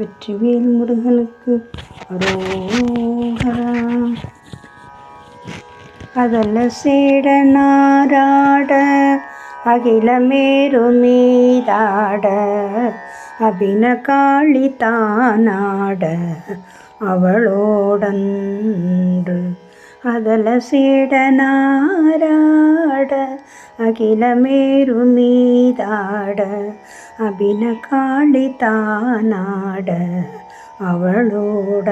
வெற்றிவேல் முருகனுக்கு அரோகரா. அதல்ல சேடனாராட அகிலமேரு மீதாட அபின காளி தானாட அவளோடன்று. அதல சேடனாராட அகிலமேரு மீதாட அபின காளி தானாட அவளோடன்று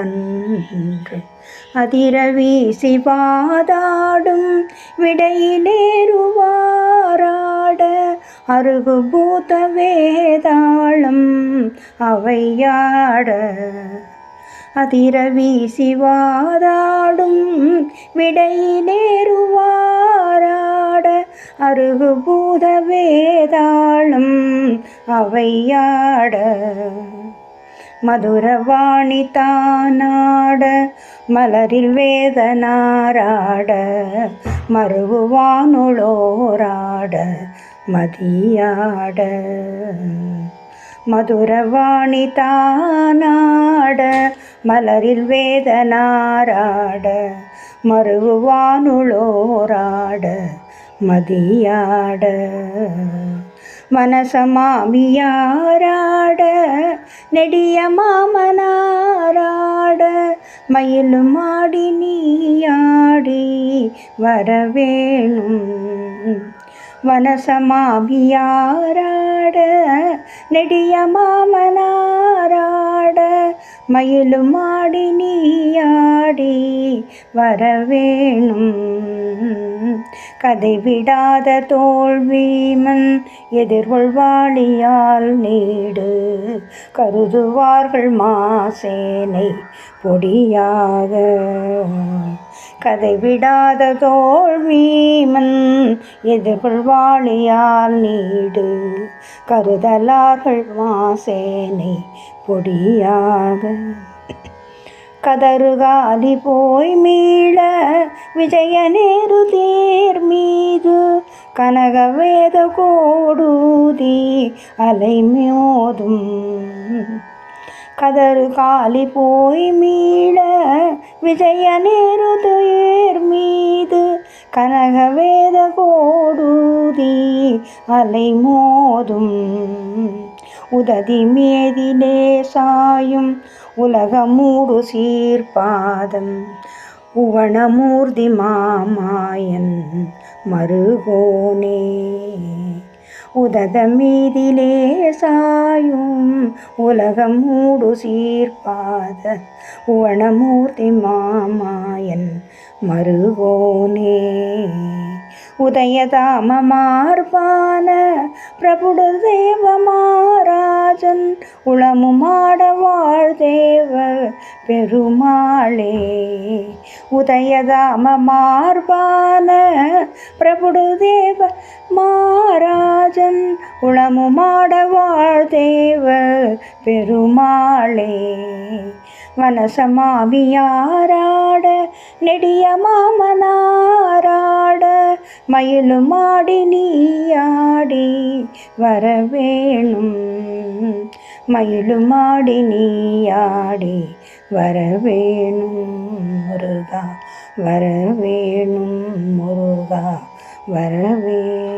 அதிர வீசி வாதாடும் விடையிலேறுவாராட அருகுபூத வேதாளம் அவையாட அதிர வீசி வாதாடும் விடையிலேறுவாராட அருகு பூத வேதாளம் அவையாட. மதுரவாணி தானாட மலரில் வேதனாராட மறுவானுளோராட மதியாட. மதுரவாணி தானாட மலரில் வேதனாராட மறுவானுளோராட மதியாட. மனசமாமியாராட நெடிய மாமனாராட மயிலும் ஆடி நீயாடி வரவேணும். வனசமாமியாராட நெடிய மாமனாராட மயிலும் ஆடி நீயாடி வரவேணும். கதை விடாத தோல்வீமன் எதிர்கொள்வாளியால் நீடு. கருதுவார்கள் மாசேனை பொடியாக. கதை விடாத தோல்வீமன் எதிர்கொள்வாளியால் நீடு. கருதலார்கள் மாசேனை பொடியாக. கதறுகாலி போய் மீள விஜய நேரு தேர் மீது. கனகவேத கோடூதி அலை மோதும். கதறு காலி போய் மீள விஜய நேரு தேர் மீது. கனகவேத கோடூதி அலை மோதும். உததி மேதிலே சாயும் உலகமூடு சீர்பாதம். உவனமூர்த்தி மாமாயன் மருகோனே. உதத மீதிலே சாயும் உலகம் மூடு சீர்பாத உவனமூர்த்தி மாமாயன் மருகோனே. உதயதாம மார்பான பிரபுடு தேவ மாராஜன் உளமுமாட வாழ்தேவ பெருமாளே. உதயதாம மார்பான பிரபுடு தேவ மாராஜன் உளமுமாட வாழ்தேவ பெருமாளே. வனசமாவியாராட நெடிய மாமனா மயிலும் ஆடி நீயாடி வரவேணும். மயிலும் ஆடி நீயாடி வர வேணும் முருகா வர வேணும் முருகா வரவேணும்